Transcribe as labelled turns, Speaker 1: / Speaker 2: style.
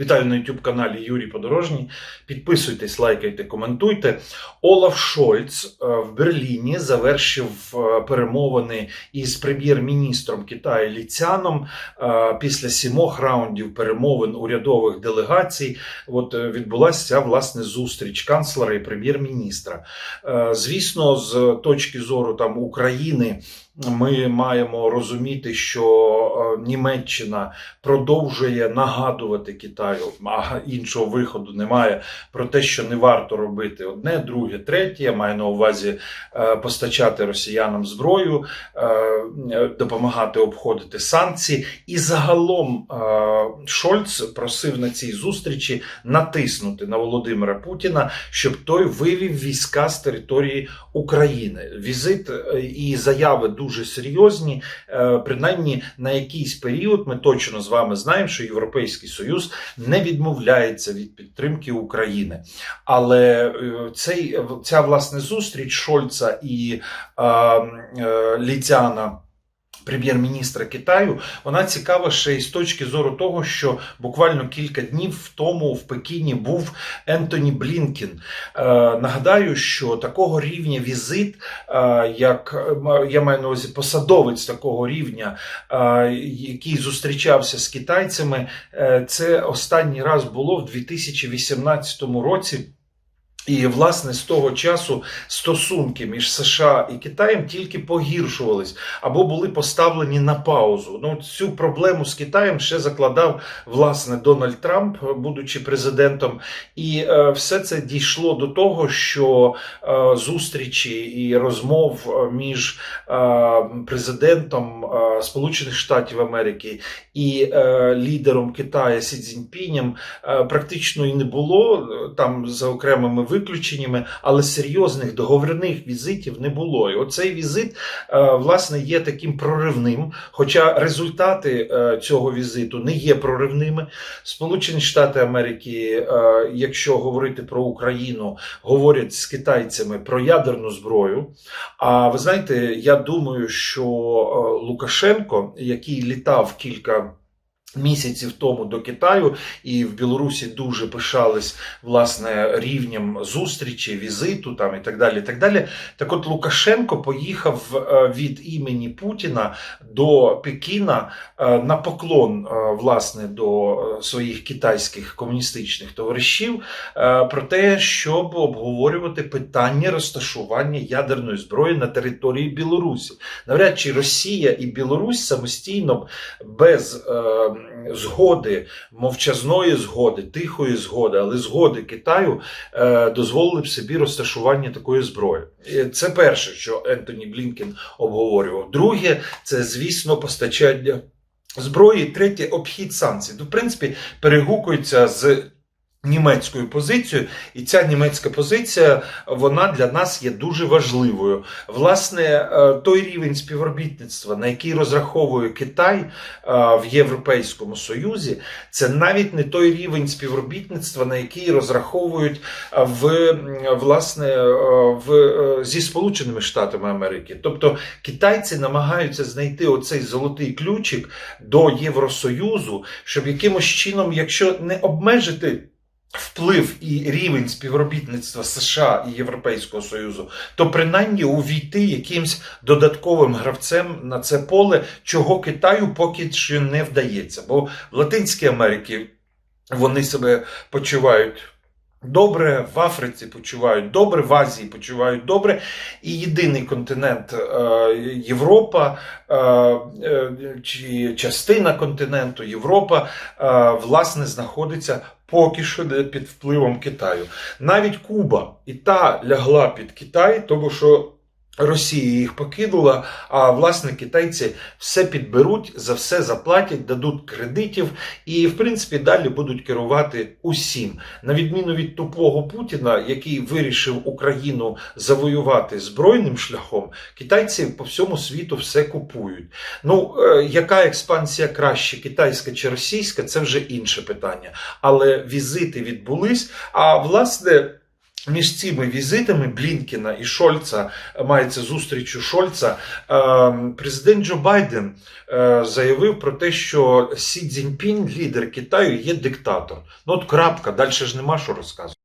Speaker 1: Вітаю на youtube каналі Юрій Подорожній. Підписуйтесь, лайкайте, коментуйте. Олаф Шольц е, в Берліні завершив е, перемовини із прем'єр-міністром Китаю Ліцяном Е, після сімох раундів перемовин урядових делегацій. От відбулася ця власне зустріч канцлера і прем'єр-міністра. Звісно, з точки зору там України. Ми маємо розуміти, що е, Німеччина продовжує нагадувати Китаю, а іншого виходу немає про те, що не варто робити одне, друге, третє. Я маю на увазі е, постачати росіянам зброю, е, допомагати обходити санкції. І загалом Шольц просив на цій зустрічі натиснути на Володимира Путіна, щоб той вивів війська з території України. Візит і заяви дуже серйозні. Е, Принаймні на якийсь період ми точно з вами знаємо, що Європейський Союз не відмовляється від підтримки України. Але е, цей, ця власне зустріч Шольца і е, е, Ліцяна. Прем'єр-міністра Китаю вона цікава ще й з точки зору того, що буквально кілька днів тому в Пекіні був Ентоні Блінкін. Е, нагадаю, що такого рівня візит, е, як е, я маю на увазі посадовець такого рівня, е, який зустрічався з китайцями, е, це останній раз було в 2018 році. І, власне, з того часу стосунки між США і Китаєм тільки погіршувались або були поставлені на паузу. Ну, цю проблему з Китаєм ще закладав власне Дональд Трамп, будучи президентом. І е, все це дійшло до того, що е, зустрічі і розмов е, між е, президентом е, Сполучених Штатів Америки і е, лідером Китаю Сі Цзіньпінем е, практично і не було там за окремими виключеннями, але серйозних договірних візитів не було. І оцей візит е, власне є таким проривним. Хоча результати е, цього візиту не є проривними. Сполучені Штати Америки, е, якщо говорити про Україну, говорять з китайцями про ядерну зброю. А ви знаєте, я думаю, що Лукашенко, який літав кілька. Місяців тому до Китаю і в Білорусі дуже пишались власне рівнем зустрічі, візиту там і так далі. і Так далі. Так от Лукашенко поїхав е, від імені Путіна до Пекіна е, на поклон е, власне до своїх китайських комуністичних товаришів про те, щоб обговорювати питання розташування ядерної зброї на території Білорусі. Навряд чи Росія і Білорусь самостійно без згоди, мовчазної згоди, тихої згоди, але згоди Китаю е, дозволили б собі розташування такої зброї. Це перше, що Ентоні Блінкен обговорював. Друге, це звісно постачання. Зброї, третє обхід санкцій. Ну, в принципі, перегукується з німецькою позицією, і ця німецька позиція вона для нас є дуже важливою. Власне, е, той рівень співробітництва, на який розраховує Китай е, в Європейському Союзі, це навіть не той рівень співробітництва, на який розраховують е, в власне в зі Сполученими Штатами Америки. Тобто китайці намагаються знайти оцей золотий ключик до Євросоюзу, щоб якимось чином, якщо не обмежити. Вплив і рівень співробітництва США і Європейського Союзу, то принаймні увійти якимсь додатковим гравцем на це поле, чого Китаю поки що не вдається. Бо в Латинській Америці вони себе почувають. Добре, в Африці почувають добре, в Азії почувають добре. І єдиний континент е, Європа е, е, чи частина континенту Європа власне знаходиться поки що де- під впливом Китаю. Навіть Куба і та лягла під Китай, тому що Росія їх покинула, а власне китайці все підберуть, за все заплатять, дадуть кредитів і, в принципі, далі будуть керувати усім. На відміну від тупого Путіна, який вирішив Україну завоювати збройним шляхом, китайці по всьому світу все купують. Ну, е, яка експансія краще, китайська чи російська, це вже інше питання. Але візити відбулись. А власне. Між цими візитами Блінкіна і Шольца е, мається зустріч у Шольца. е, Президент Джо Байден е, заявив про те, що Сі Цзіньпінь, лідер Китаю, є диктатор. Ну от крапка, далі ж нема що розказувати.